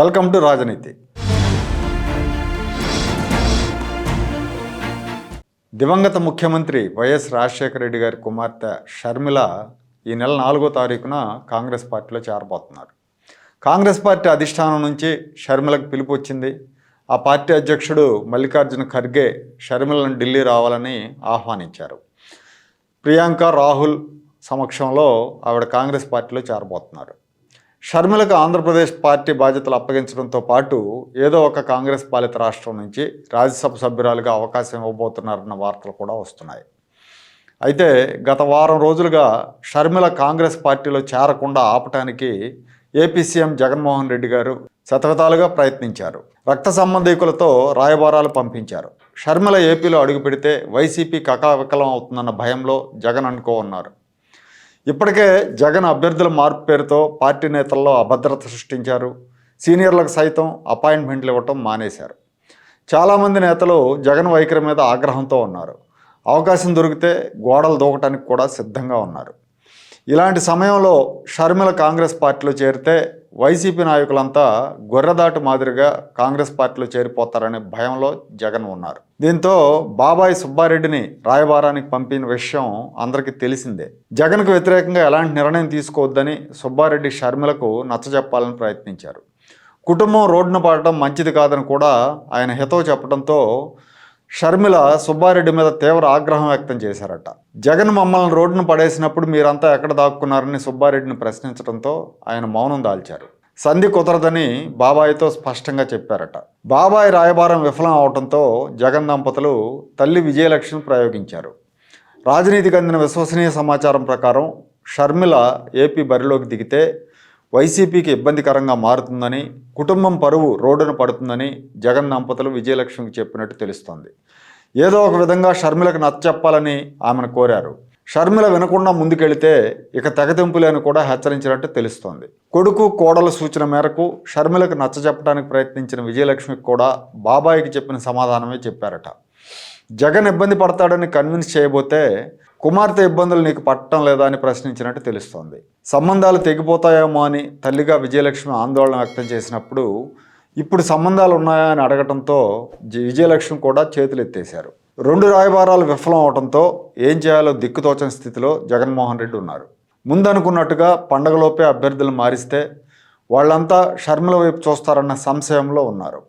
Welcome to రాజనీతి. దివంగత ముఖ్యమంత్రి వైఎస్ రాజశేఖర రెడ్డి గారి కుమార్తె షర్మిల ఈ నెల నాలుగో తారీఖున కాంగ్రెస్ పార్టీలో చేరబోతున్నారు. కాంగ్రెస్ పార్టీ అధిష్టానం నుంచి షర్మిలకు పిలుపు వచ్చింది. ఆ పార్టీ అధ్యక్షుడు మల్లికార్జున ఖర్గే షర్మిలను ఢిల్లీ రావాలని ఆహ్వానించారు. ప్రియాంక రాహుల్ సమక్షంలో ఆవిడ కాంగ్రెస్ పార్టీలో చేరబోతున్నారు. షర్మిలకు ఆంధ్రప్రదేశ్ పార్టీ బాధ్యతలు అప్పగించడంతో పాటు ఏదో ఒక కాంగ్రెస్ పాలిత రాష్ట్రం నుంచి రాజ్యసభ సభ్యురాలుగా అవకాశం ఇవ్వబోతున్నారన్న వార్తలు కూడా వస్తున్నాయి. అయితే గత వారం రోజులుగా షర్మిల కాంగ్రెస్ పార్టీలో చేరకుండా ఆపటానికి ఏపీ సీఎం జగన్మోహన్ రెడ్డి గారు శతవిధాలుగా ప్రయత్నించారు. రక్త సంబంధీకులతో రాయబారాలు పంపించారు. షర్మిల ఏపీలో అడుగు పెడితే వైసీపీ కకావికలం అవుతుందన్న భయంలో జగన్ అనుకో ఉన్నారు ఇప్పటికే జగన్ అభ్యర్థుల మార్పు పేరుతో పార్టీ నేతల్లో అభద్రత సృష్టించారు. సీనియర్లకు సైతం అపాయింట్మెంట్లు ఇవ్వటం మానేశారు. చాలామంది నేతలు జగన్ వైఖరి మీద ఆగ్రహంతో ఉన్నారు. అవకాశం దొరికితే గోడలు దూకటానికి కూడా సిద్ధంగా ఉన్నారు. ఇలాంటి సమయంలో షర్మిల కాంగ్రెస్ పార్టీలో చేరితే వైసీపీ నాయకులంతా గొర్రెదాటు మాదిరిగా కాంగ్రెస్ పార్టీలో చేరిపోతారనే భయంలో జగన్ ఉన్నారు. దీంతో బాబాయ్ సుబ్బారెడ్డిని రాయబారానికి పంపిన విషయం అందరికీ తెలిసిందే. జగన్కు వ్యతిరేకంగా ఎలాంటి నిర్ణయం తీసుకోవద్దని సుబ్బారెడ్డి షర్మిలకు నచ్చజెప్పాలని ప్రయత్నించారు. కుటుంబం రోడ్డున పడటం మంచిది కాదని కూడా ఆయన హితవు చెప్పడంతో షర్మిల సుబ్బారెడ్డి మీద తీవ్ర ఆగ్రహం వ్యక్తం చేశారట. జగన్ మమ్మల్ని రోడ్డున పడేసినప్పుడు మీరంతా ఎక్కడ దాక్కున్నారని సుబ్బారెడ్డిని ప్రశ్నించడంతో ఆయన మౌనం దాల్చారు. సంధి కుదరదని బాబాయ్తో స్పష్టంగా చెప్పారట. బాబాయ్ రాయబారం విఫలం అవడంతో జగన్ దంపతులు తల్లి విజయలక్ష్మి ప్రయోగించారు. రాజనీతికి అందిన విశ్వసనీయ సమాచారం ప్రకారం షర్మిల ఏపీ బరిలోకి దిగితే వైసీపీకి ఇబ్బందికరంగా మారుతుందని కుటుంబం పరువు రోడ్డున పడుతుందని జగన్ దంపతులు విజయలక్ష్మికి చెప్పినట్టు తెలుస్తోంది. ఏదో ఒక విధంగా షర్మిలకు నచ్చెప్పాలని ఆమెను కోరారు. షర్మిల వినకుండా ముందుకెళితే ఇక తెగతింపులేని కూడా హెచ్చరించినట్టు తెలుస్తోంది. కొడుకు కోడల సూచన మేరకు షర్మిలకు నచ్చజెప్పడానికి ప్రయత్నించిన విజయలక్ష్మికి కూడా బాబాయికి చెప్పిన సమాధానమే చెప్పారట. జగన్ ఇబ్బంది పడతాడని కన్విన్స్ చేయబోతే కుమార్తె ఇబ్బందులు నీకు పట్టడం లేదా అని ప్రశ్నించినట్టు తెలుస్తోంది. సంబంధాలు తెగిపోతాయేమో అని తల్లిగా విజయలక్ష్మి ఆందోళన వ్యక్తం చేసినప్పుడు ఇప్పుడు సంబంధాలు ఉన్నాయా అని అడగటంతో జి- విజయలక్ష్మి కూడా చేతులు ఎత్తేశారు. రెండు రాయబారాలు విఫలం అవడంతో ఏం చేయాలో దిక్కుతోచని స్థితిలో జగన్మోహన్ రెడ్డి ఉన్నారు. ముందనుకున్నట్టుగా పండగలోపే అభ్యర్థులు మారిస్తే వాళ్ళంతా షర్మిల వైపు చూస్తారన్న సంశయంలో ఉన్నారు.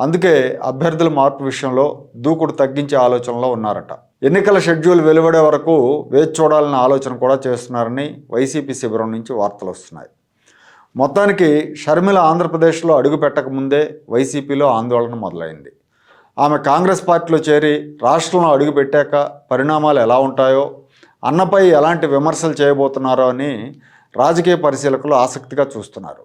అందుకే అభ్యర్థుల మార్పు విషయంలో దూకుడు తగ్గించే ఆలోచనలో ఉన్నారట. ఎన్నికల షెడ్యూల్ వెలువడే వరకు వేచి చూడాలనే ఆలోచన కూడా చేస్తున్నారని వైసీపీ శిబిరం నుంచి వార్తలు వస్తున్నాయి. మొత్తానికి షర్మిల ఆంధ్రప్రదేశ్లో అడుగు పెట్టకముందే వైసీపీలో ఆందోళన మొదలైంది. ఆమె కాంగ్రెస్ పార్టీలో చేరి రాష్ట్రంలో అడుగు పెట్టాక పరిణామాలు ఎలా ఉంటాయో అన్నపై ఎలాంటి విమర్శలు చేయబోతున్నారో అని రాజకీయ పరిశీలకులు ఆసక్తిగా చూస్తున్నారు.